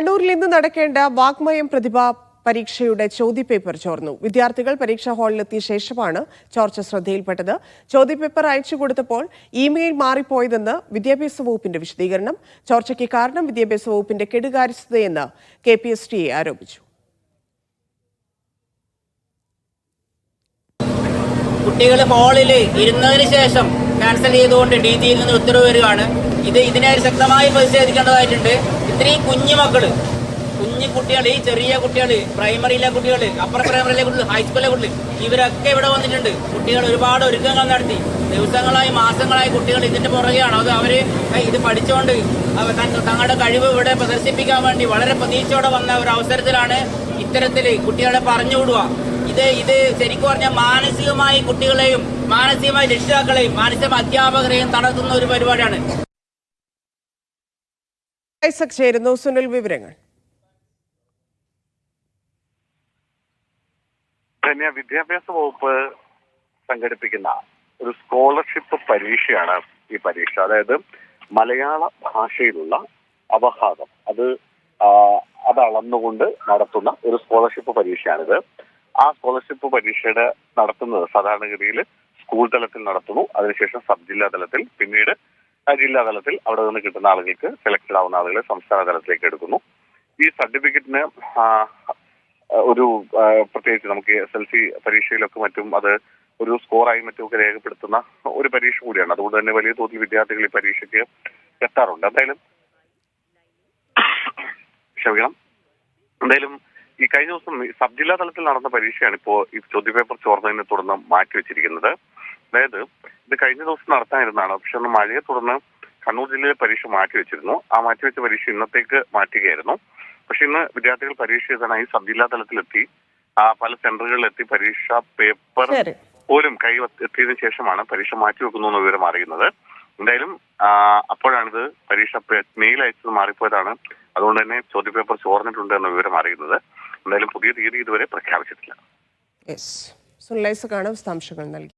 കണ്ണൂരിൽ ഇന്ന് നടക്കേണ്ട വാഗ്മയം പ്രതിഭാ പരീക്ഷയുടെ ചോദ്യപേപ്പർ ചോർന്നു. വിദ്യാർത്ഥികൾ പരീക്ഷാ ഹാളിലെത്തിയ ശേഷമാണ് ചോർച്ച ശ്രദ്ധയിൽപ്പെട്ടത്. ചോദ്യപേപ്പർ അയച്ചു കൊടുത്തപ്പോൾ ഇമെയിൽ മാറിപ്പോയതെന്ന് വിദ്യാഭ്യാസ വകുപ്പിന്റെ വിശദീകരണം. ചോർച്ചയ്ക്ക് കാരണം വിദ്യാഭ്യാസ വകുപ്പിന്റെ കെടുകാര്യസ്ഥതയെന്ന് കെ പി എസ് ടി ആരോപിച്ചു. കുട്ടികൾ ഹാളിൽ ഇരുന്നതിന് ശേഷം ക്യാൻസൽ ചെയ്തുകൊണ്ട് ഡി ജിയിൽ നിന്ന് ഉത്തരവ് വരികയാണ്. ഇത് ഇതിനെ ശക്തമായി പ്രതിഷേധിക്കേണ്ടതായിട്ടുണ്ട്. ഇത്രയും കുഞ്ഞു മക്കൾ കുഞ്ഞു കുട്ടികൾ ഈ ചെറിയ കുട്ടികൾ പ്രൈമറിയിലെ കുട്ടികൾ അപ്പർ പ്രൈമറിയിലെ കുട്ടികൾ ഹൈസ്കൂളിലെ കുട്ടികൾ ഇവരൊക്കെ ഇവിടെ വന്നിട്ടുണ്ട്. കുട്ടികൾ ഒരുപാട് ഒരുക്കങ്ങൾ നടത്തി. ദിവസങ്ങളായി മാസങ്ങളായി കുട്ടികൾ ഇതിന്റെ പുറകെയാണ്? അത് അവർ ഇത് പഠിച്ചുകൊണ്ട് തങ്ങളുടെ കഴിവ് ഇവിടെ പ്രദർശിപ്പിക്കാൻ വേണ്ടി വളരെ പ്രതീക്ഷയോടെ വന്ന ഒരു അവസരത്തിലാണ് ഇത്തരത്തിൽ കുട്ടികളെ പറഞ്ഞുവിടുക ഇത് ഇത് ശരിക്കും പറഞ്ഞാൽ മാനസികമായി കുട്ടികളെയും മാനസികമായി രക്ഷിതാക്കളെയും മാനസിക അധ്യാപകരെയും തളർത്തുന്ന ഒരു പരിപാടിയാണ്. ഐസക് ചേരുന്നു സുനിൽ വിവരങ്ങൾ. ധന്യ വിദ്യാഭ്യാസ വകുപ്പ് സംഘടിപ്പിക്കുന്ന ഒരു സ്കോളർഷിപ്പ് പരീക്ഷയാണ് ഈ പരീക്ഷ. അതായത് മലയാള ഭാഷയിലുള്ള അവഹാദം അത് അത് അളന്നുകൊണ്ട് നടത്തുന്ന ഒരു സ്കോളർഷിപ്പ് പരീക്ഷയാണിത്. ആ സ്കോളർഷിപ്പ് പരീക്ഷയുടെ നടത്തുന്നത് സാധാരണഗതിയിൽ സ്കൂൾ തലത്തിൽ നടത്തുന്നു. അതിനുശേഷം സബ് ജില്ലാ തലത്തിൽ പിന്നീട് ജില്ലാ തലത്തിൽ അവിടെ നിന്ന് കിട്ടുന്ന ആളുകൾക്ക് സെലക്ടഡ് ആവുന്ന ആളുകളെ സംസ്ഥാന തലത്തിലേക്ക് എടുക്കുന്നു. ഈ സർട്ടിഫിക്കറ്റിന് ഒരു പ്രത്യേകിച്ച് നമുക്ക് എസ് എൽ സി പരീക്ഷയിലൊക്കെ മറ്റും അത് ഒരു സ്കോറായി മറ്റുമൊക്കെ രേഖപ്പെടുത്തുന്ന ഒരു പരീക്ഷ കൂടിയാണ്. അതുകൊണ്ട് തന്നെ വലിയ തോതിൽ വിദ്യാർത്ഥികൾ ഈ പരീക്ഷയ്ക്ക് എത്താറുണ്ട്. എന്തായാലും ക്ഷമിക്കണം. എന്തായാലും ഈ കഴിഞ്ഞ ദിവസം സബ് ജില്ലാ തലത്തിൽ നടന്ന പരീക്ഷയാണ് ഇപ്പോ ഈ ചോദ്യപേപ്പർ ചോർന്നതിനെ തുടർന്ന് മാറ്റിവെച്ചിരിക്കുന്നത് അതായത് ഇത് കഴിഞ്ഞ ദിവസം നടത്താനിരുന്നതാണ്. പക്ഷെ ഒന്ന് മഴയെ തുടർന്ന് കണ്ണൂർ ജില്ലയിലെ പരീക്ഷ മാറ്റിവെച്ചിരുന്നു ആ മാറ്റിവെച്ച പരീക്ഷ ഇന്നത്തേക്ക് മാറ്റുകയായിരുന്നു. പക്ഷെ ഇന്ന് വിദ്യാർത്ഥികൾ പരീക്ഷ എഴുതാനായി സബ് ജില്ലാ തലത്തിലെത്തി. ആ പല സെന്ററുകളിലെത്തി പരീക്ഷാ പേപ്പർ. പോലും കൈ എത്തിയതിനു ശേഷമാണ് പരീക്ഷ മാറ്റിവെക്കുന്നു എന്ന വിവരം അറിയുന്നത്. എന്തായാലും അപ്പോഴാണിത് പരീക്ഷ മെയിൽ അയച്ചത് മാറിപ്പോയതാണ്. അതുകൊണ്ട് തന്നെ ചോദ്യപേപ്പർ ചോർന്നിട്ടുണ്ട് എന്ന വിവരം അറിയുന്നത്. എന്തായാലും പുതിയ തീയതി ഇതുവരെ പ്രഖ്യാപിച്ചിട്ടില്ല. യെസ് സുനിൽ ഐസക്കാണ് വിശദാംശങ്ങൾ നൽകി